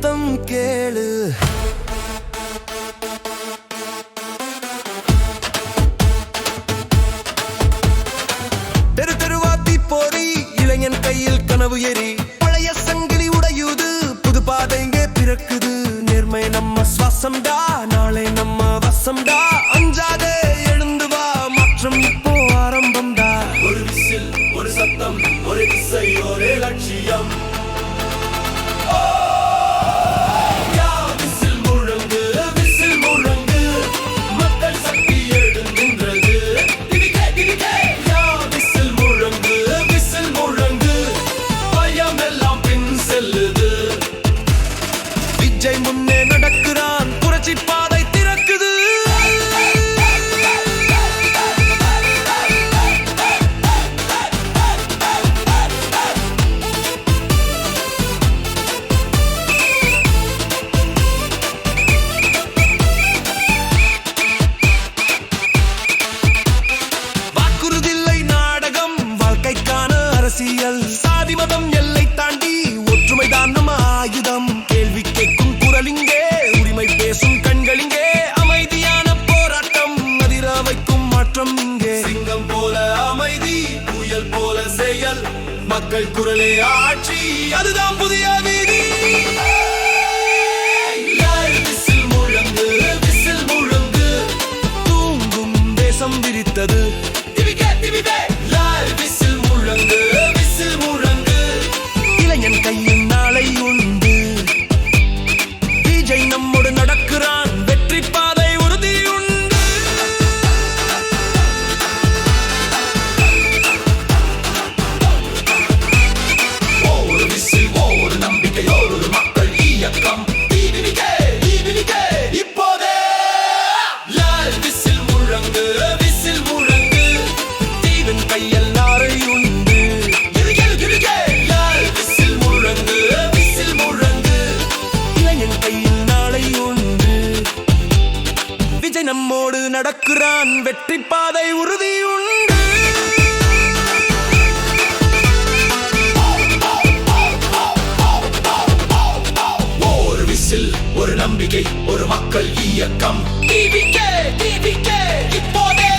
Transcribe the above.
சத்தம் கேளு. தெரு தெருவாத்தி போரி இளைஞன் கையில் கனவு எரி பழைய சங்கிலி உடையுது புது பாதைங்க பிறக்குது. நேர்மை நம்ம சுவாசம்டா நாளை நம்ம வசம்டா. அஞ்சாதே எழுந்து வா மாற்றம் இப்போ ஆரம்பம்டா. ஒரு விசில் ஒரு சத்தம் ஒரு திசை ஒரே லட்சியம். முன்னே நடக்கிறான் புரட்சி பாதை திறக்குது மக்கள் குரலே ஆட்சி அதுதான் புதிய வீதி. யாழ் விசில் முழங்கு விரித்தது. இளைஞன் நம்மோடு நடக்கிறான் வெற்றி பாதை உறுதி உண்டு ஒரு விசில் ஒரு நம்பிக்கை ஒரு மக்கள் இயக்கம். இப்போதே.